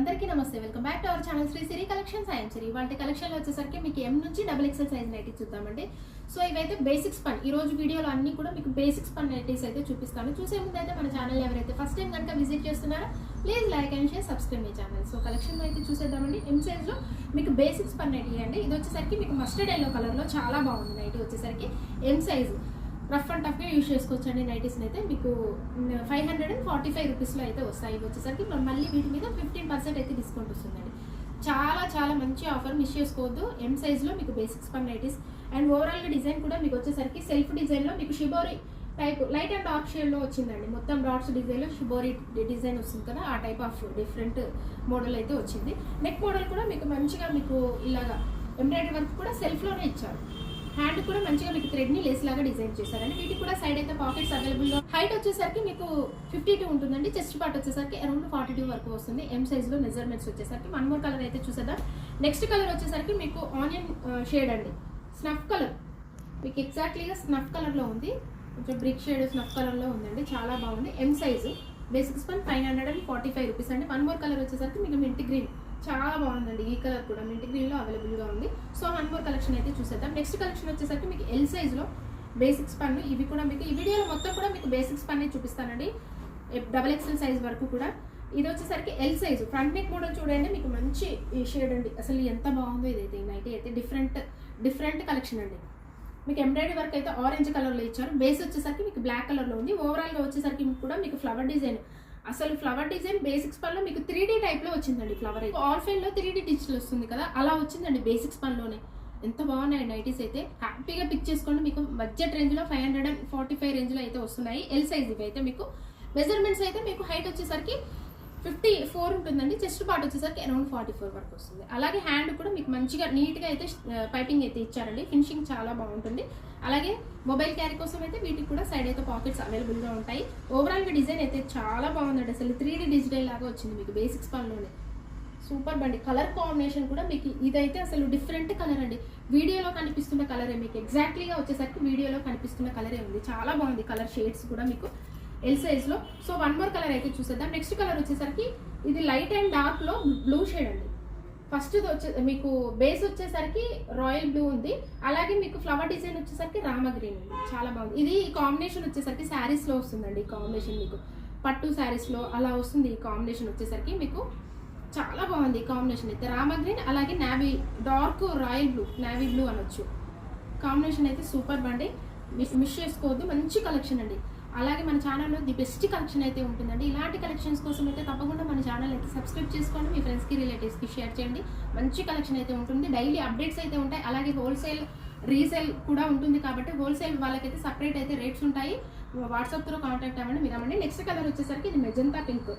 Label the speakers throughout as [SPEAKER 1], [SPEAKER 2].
[SPEAKER 1] అందరికీ నమస్తే. Welcome back to our channel Sri Siri collection సాయం సిరి వాటి కలెక్షన్లో వచ్చేసరికి మీకు ఎం నుంచి డబుల్ ఎక్సెల్ సైజ్ నైటీస్ చూద్దామండి. సో ఇవైతే బేసిక్స్ పన్. ఈ రోజు వీడియోలో అన్ని కూడా మీకు బేసిక్స్ పన్ నైటీస్ అయితే చూపిస్తాను. చూసే ముందు అయితే మన ఛానల్ ఎవరైతే ఫస్ట్ టైం కనుక విజిట్ చేస్తున్నారో please like and share subscribe me channel so collection అయితే చూసేద్దామండి. ఎం సైజ్లో మీకు బేసిక్స్ పన్ నైటీ అండి ఇది వచ్చేసరికి మీకు మస్టర్డ్ ఎల్లో కలర్లో చాలా బాగుంది నైటీ వచ్చేసరికి. ఎం సైజు రఫ్ అండ్ టఫ్గా యూజ్ చేసుకోవచ్చు అండి నైటీస్ని అయితే. మీకు five hundred and forty five రూపీస్లో అయితే వస్తాయి. ఇవి వచ్చేసరికి మళ్ళీ వీటి మీద ఫిఫ్టీన్ పర్సెంట్ అయితే డిస్కౌంట్ వస్తుందండి. చాలా చాలా మంచి ఆఫర్ మిస్ చేసుకోవద్దు. ఎం సైజ్లో మీకు బేసిక్స్ పన్ నైటీస్. అండ్ ఓవరాల్గా డిజైన్ కూడా మీకు వచ్చేసరికి సెల్ఫ్ డిజైన్లో మీకు shibori type light and dark షేడ్లో వచ్చిందండి. మొత్తం డాట్స్ డిజైన్లో షిబోరి డిజైన్ వస్తుంది కదా ఆ టైప్ ఆఫ్ డిఫరెంట్ మోడల్ అయితే వచ్చింది. నెక్ మోడల్ కూడా మీకు మంచిగా మీకు ఇలాగా ఎంబ్రాయిడరీ వర్క్ కూడా సెల్ఫ్లోనే ఇచ్చారు. హ్యాండ్ కూడా మంచిగా మీకు థ్రెడ్ని లేస్ లాగా డిజైన్ చేశారండి. వీటికి కూడా సైడ్ అయితే పాకెట్స్ అవైలబుల్ హైట్ వచ్చేసరికి మీకు ఫిఫ్టీ టూ ఉంటుందండి. చెస్ట్ పార్ట్ వచ్చేసరికి అరౌండ్ ఫార్టీ టూ వరకు వస్తుంది. ఎం సైజ్లో మెజర్మెంట్స్ వచ్చేసరికి. వన్ మోర్ కలర్ అయితే చూసేద్దాం. నెక్స్ట్ కలర్ వచ్చేసరికి మీకు ఆనియన్ షేడ్ uh, అండి. స్నఫ్ కలర్ మీకు ఎగ్జాక్ట్లీగా స్నఫ్ కలర్లో ఉంది. కొంచెం బ్రిక్ షేడ్ స్నఫ్ కలర్లో ఉందండి. చాలా బాగుంది. ఎం సైజు బేసిక్స్ పని five hundred and forty five rupees అండి. వన్ మోర్ కలర్ వచ్చేసరికి మీకు మింట్ గ్రీన్ చాలా బాగుందండి. ఈ కలర్ కూడా మింట్ గ్రీన్లో అవైలబుల్గా ఉంది. సో వన్ మోర్ కలెక్షన్ అయితే చూసేద్దాం. నెక్స్ట్ కలెక్షన్ వచ్చేసరికి మీకు ఎల్ సైజ్లో బేసిక్స్ పన్ను ఇవి కూడా మీకు ఈ వీడియోలో మొత్తం కూడా మీకు బేసిక్స్ పన్నే చూపిస్తానండి. డబల్ ఎక్స్ఎల్ సైజ్ వరకు కూడా. ఇది వచ్చేసరికి L size front neck model చూడండి. మీకు మంచి ఈ షేడ్ అండి. అసలు ఎంత బాగుందో ఇదైతే నైటీ నైట్ అయితే. డిఫరెంట్ డిఫరెంట్ కలెక్షన్ అండి. మీకు ఎంబ్రాయిడరీ వర్క్ అయితే ఆరెంజ్ కలర్లో ఇచ్చారు. బేస్ వచ్చేసరికి మీకు బ్లాక్ కలర్లో ఉంది. ఓవరాల్గా వచ్చేసరికి కూడా మీకు ఫ్లవర్ డిజైన్ అసలు ఫ్లవర్ డిజైన్ బేసిక్స్ పనిలో మీకు త్రీ డీ టైప్లో వచ్చిందండి ఫ్లవర్ అయితే. ఆర్ఫైన్లో త్రీ డీ డిజిటల్ వస్తుంది కదా అలా వచ్చిందండి బేసిక్స్ పనిలోనే. ఎంత బాగున్నాయి నైటీస్ అయితే. హ్యాపీగా పిక్ చేసుకోండి మీకు బడ్జెట్ రేంజ్లో five hundred and forty five రేంజ్లో అయితే వస్తున్నాయి. ఎల్ సైజ్ ఇవి అయితే మీకు. మెజర్మెంట్స్ అయితే మీకు హైట్ వచ్చేసరికి ఫిఫ్టీ ఫోర్ ఉంటుందండి. చెస్ట్ పార్ట్ వచ్చేసరికి అరౌండ్ ఫార్టీ ఫోర్ వరకు వస్తుంది. అలాగే హ్యాండ్ కూడా మీకు మంచిగా నీట్గా అయితే పైపింగ్ అయితే ఇచ్చారండి. ఫినిషింగ్ చాలా బాగుంటుంది. అలాగే మొబైల్ క్యారీ కోసం అయితే వీటికి కూడా సైడ్ అయితే పాకెట్స్ అవైలబుల్గా ఉంటాయి. ఓవరాల్గా డిజైన్ అయితే చాలా బాగుందండి. అసలు త్రీ డీ డిజిటల్ లాగా వచ్చింది మీకు బేసిక్స్ పనిలోనే. సూపర్ బండి. కలర్ కాంబినేషన్ కూడా మీకు ఇదైతే అసలు డిఫరెంట్ కలర్ అండి. వీడియోలో కనిపిస్తున్న కలరే. మీకు ఎగ్జాక్ట్లీగా వచ్చేసరికి వీడియోలో కనిపిస్తున్న కలరే ఉంది. చాలా బాగుంది కలర్ షేడ్స్ కూడా మీకు. ఎల్ సైజ్లో. సో వన్ మోర్ కలర్ అయితే చూసేద్దాం. నెక్స్ట్ కలర్ వచ్చేసరికి ఇది లైట్ అండ్ డార్క్లో బ్లూ షేడ్ అండి. ఫస్ట్ వచ్చే మీకు బేస్ వచ్చేసరికి రాయల్ బ్లూ ఉంది. అలాగే మీకు ఫ్లవర్ డిజైన్ వచ్చేసరికి రామ గ్రీన్ ఉంది. చాలా బాగుంది. ఇది ఈ కాంబినేషన్ వచ్చేసరికి శారీస్లో వస్తుందండి ఈ కాంబినేషన్ మీకు. పట్టు శారీస్లో అలా వస్తుంది ఈ కాంబినేషన్ వచ్చేసరికి మీకు. చాలా బాగుంది ఈ కాంబినేషన్ అయితే. రామ గ్రీన్ అలాగే navy dark royal blue navy blue అనొచ్చు. కాంబినేషన్ అయితే సూపర్ బండి మిస్ మిస్ చేసుకోవద్దు. మంచి కలెక్షన్ అండి. అలాగే మన ఛానల్లో ది బెస్ట్ కలెక్షన్ అయితే ఉంటుందండి. ఇలాంటి కలెక్షన్స్ కోసం అయితే తప్పకుండా మన ఛానల్ అయితే సబ్స్క్రైబ్ చేసుకోండి. మీ ఫ్రెండ్స్కి రిలేటివ్స్కి షేర్ చేయండి. మంచి కలెక్షన్ అయితే ఉంటుంది. డైలీ అప్డేట్స్ అయితే ఉంటాయి. అలాగే హోల్సేల్ రీసేల్ కూడా ఉంటుంది కాబట్టి హోల్సేల్ వాళ్ళకైతే సపరేట్ అయితే రేట్స్ ఉంటాయి. వాట్సాప్ త్రూ కాంటాక్ట్ అవ్వండి. మీరు అవ్వండి నెక్స్ట్ కలర్ వచ్చేసరికి ఇది మెజంతా పింక్.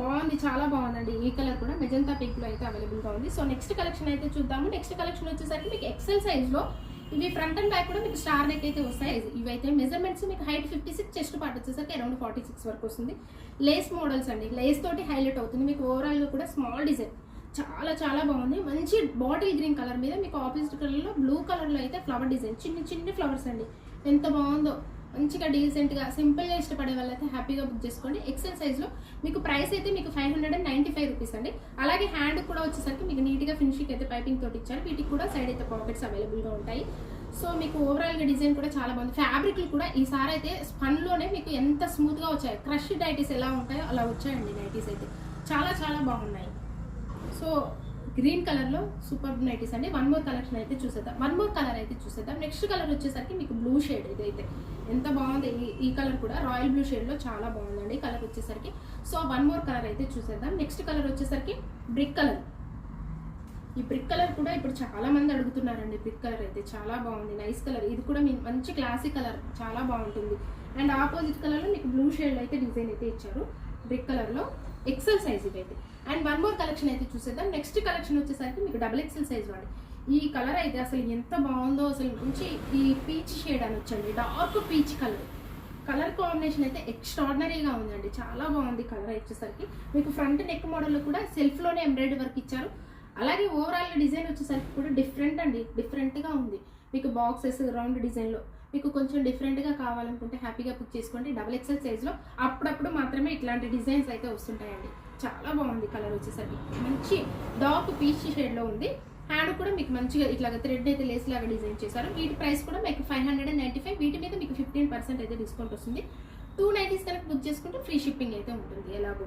[SPEAKER 1] బాగుంది. చాలా బాగుందండి. ఈ కలర్ కూడా మెజంతా పింక్లో అయితే అవైలబుల్గా ఉంది. సో నెక్స్ట్ కలెక్షన్ అయితే చూద్దాము. నెక్స్ట్ కలెక్షన్ వచ్చేసరికి మీకు ఎక్సెల్ సైజ్లో ఇవి ఫ్రంట్ అండ్ బ్యాక్ కూడా మీకు స్టార్ నెక్ అయితే వస్తాయి. ఇవైతే మెజర్మెంట్స్ మీకు height fifty six chest part వచ్చేసరికి అరౌండ్ ఫార్టీ సిక్స్ వరకు వస్తుంది. లేస్ మోడల్స్ అండి. లేస్ తోటి హైలైట్ అవుతుంది. మీకు ఓవరాల్గా కూడా స్మాల్ డిజైన్ చాలా చాలా బాగుంది. మంచి బాటిల్ గ్రీన్ కలర్ మీద మీకు ఆపోజిట్ కలర్లో బ్లూ కలర్లో అయితే ఫ్లవర్ డిజైన్ చిన్ని చిన్ని ఫ్లవర్స్ అండి. ఎంత బాగుందో. మంచిగా డీసెంట్గా సింపుల్గా ఇష్టపడే వాళ్ళైతే హ్యాపీగా బుక్ చేసుకోండి. ఎక్సెల్ సైజ్లో మీకు ప్రైస్ అయితే మీకు five hundred and ninety five rupees అండి. అలాగే హ్యాండ్ కూడా వచ్చేసరికి మీకు నీట్గా ఫినిషింగ్ అయితే పైపింగ్ తోటి ఇచ్చారు. వీటికి కూడా సైడ్ అయితే పాకెట్స్ అవైలబుల్గా ఉంటాయి. సో మీకు ఓవరాల్గా డిజైన్ కూడా చాలా బాగుంది. ఫ్యాబ్రిక్లు కూడా ఈసారి అయితే స్పన్లోనే మీకు ఎంత స్మూత్గా వచ్చాయి క్రష్ నైటీస్ ఎలా ఉంటాయో అలా వచ్చాయండి నైటీస్ అయితే. చాలా చాలా బాగున్నాయి. సో గ్రీన్ కలర్లో సూపర్ నైటీస్ అండి. వన్ మోర్ కలెక్షన్ అయితే చూసేద్దాం. వన్ మోర్ కలర్ అయితే చూసేద్దాం. నెక్స్ట్ కలర్ వచ్చేసరికి మీకు బ్లూ షేడ్ ఇదైతే ఎంత బాగుంది? ఈ ఈ కలర్ కూడా రాయల్ బ్లూ షేడ్లో చాలా బాగుందండి కలర్ వచ్చేసరికి. సో వన్ మోర్ కలర్ అయితే చూసేద్దాం. నెక్స్ట్ కలర్ వచ్చేసరికి బ్రిక్ కలర్. ఈ బ్రిక్ కలర్ కూడా ఇప్పుడు చాలా మంది అడుగుతున్నారండి. బ్రిక్ కలర్ అయితే చాలా బాగుంది. Nice colour. ఇది కూడా మీ మంచి క్లాసిక్ కలర్. చాలా బాగుంటుంది. అండ్ ఆపోజిట్ కలర్లో మీకు బ్లూ షేడ్ అయితే డిజైన్ అయితే ఇచ్చారు. బ్రిక్ కలర్లో ఎక్సెల్ సైజ్ ఇవైతే అండ్ వన్ మోర్ కలెక్షన్ అయితే చూసేద్దాం. నెక్స్ట్ కలెక్షన్ వచ్చేసరికి మీకు డబుల్ ఎక్సెల్ సైజ్ వాడి. ఈ కలర్ అయితే అసలు ఎంత బాగుందో అసలు మంచి ఈ పీచ్ షేడ్ అని వచ్చండి. Dark peach colour colour combination అయితే ఎక్స్ట్రాడినరీగా ఉందండి. చాలా బాగుంది కలర్ వచ్చేసరికి. మీకు ఫ్రంట్ నెక్ మోడల్లో కూడా సెల్ఫ్లోనే ఎంబ్రాయిడరీ వర్క్ ఇచ్చారు. అలాగే ఓవరాల్ డిజైన్ వచ్చేసరికి కూడా డిఫరెంట్ అండి. డిఫరెంట్గా ఉంది. మీకు బాక్సెస్ రౌండ్ డిజైన్లో మీకు కొంచెం డిఫరెంట్గా కావాలనుకుంటే హ్యాపీగా బుక్ చేసుకోండి. డబుల్ ఎక్సెల్ సైజ్లో అప్పుడప్పుడు మాత్రమే ఇట్లాంటి డిజైన్స్ అయితే వస్తుంటాయండి. చాలా బాగుంది కలర్ వచ్చేసరికి. మంచి డార్క్ పీచ్ షేడ్లో ఉంది. హ్యాండ్ కూడా మీకు మంచిగా ఇట్లా థ్రెడ్ అయితే లేస్ లాగా డిజైన్ చేశారు. వీటి ప్రైస్ కూడా మీకు five hundred and ninety five వీటి మీద మీకు ఫిఫ్టీన్ పర్సెంట్ అయితే డిస్కౌంట్ వస్తుంది. టూ నైంటీస్ కనుక బుక్ చేసుకుంటే ఫ్రీ షిప్పింగ్ అయితే ఉంటుంది ఎలాగో.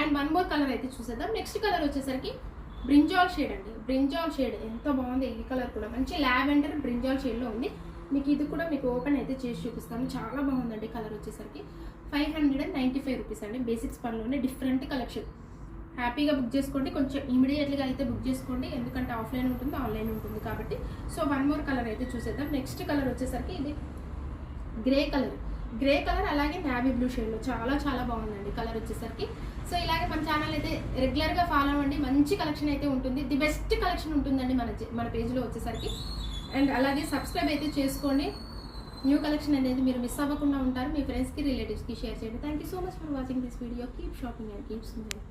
[SPEAKER 1] అండ్ వన్ మోర్ కలర్ అయితే చూసేద్దాం. నెక్స్ట్ కలర్ వచ్చేసరికి బ్రింజాల్ షేడ్ అండి. బ్రింజాల్ షేడ్ ఎంత బాగుంది ఈ కలర్ కూడా. మంచి లావెండర్ బ్రింజాల్ షేడ్లో ఉంది. మీకు ఇది కూడా మీకు ఓపెన్ అయితే చేసి చూపిస్తాను. చాలా బాగుందండి కలర్ వచ్చేసరికి. Five hundred and ninety five rupees అండి. బేసిక్స్ పనిలోనే డిఫరెంట్ కలెక్షన్ హ్యాపీగా బుక్ చేసుకోండి. కొంచెం ఇమీడియట్గా అయితే బుక్ చేసుకోండి. ఎందుకంటే ఆఫ్లైన్ ఉంటుంది ఆన్లైన్ ఉంటుంది కాబట్టి. సో వన్ మోర్ కలర్ అయితే చూసేద్దాం. నెక్స్ట్ కలర్ వచ్చేసరికి ఇది గ్రే కలర్ గ్రే కలర్ అలాగే నావీ బ్లూ షేడ్లో చాలా చాలా బాగుందండి కలర్ వచ్చేసరికి. సో ఇలాగే మన ఛానల్ అయితే రెగ్యులర్గా ఫాలో అవ్వండి. మంచి కలెక్షన్ అయితే ఉంటుంది. ది బెస్ట్ కలెక్షన్ ఉంటుందండి మన మన పేజ్లో వచ్చేసరికి. అండ్ అలాగే సబ్స్క్రైబ్ అయితే చేసుకోండి. న్యూ కలెక్షన్ అనేది మీరు మిస్ అవ్వకుండా ఉంటారు. మీ ఫ్రెండ్స్కి రిలేటివ్స్కి షేర్ చేయండి. Thank you so much for watching this video keep shopping and keep smiling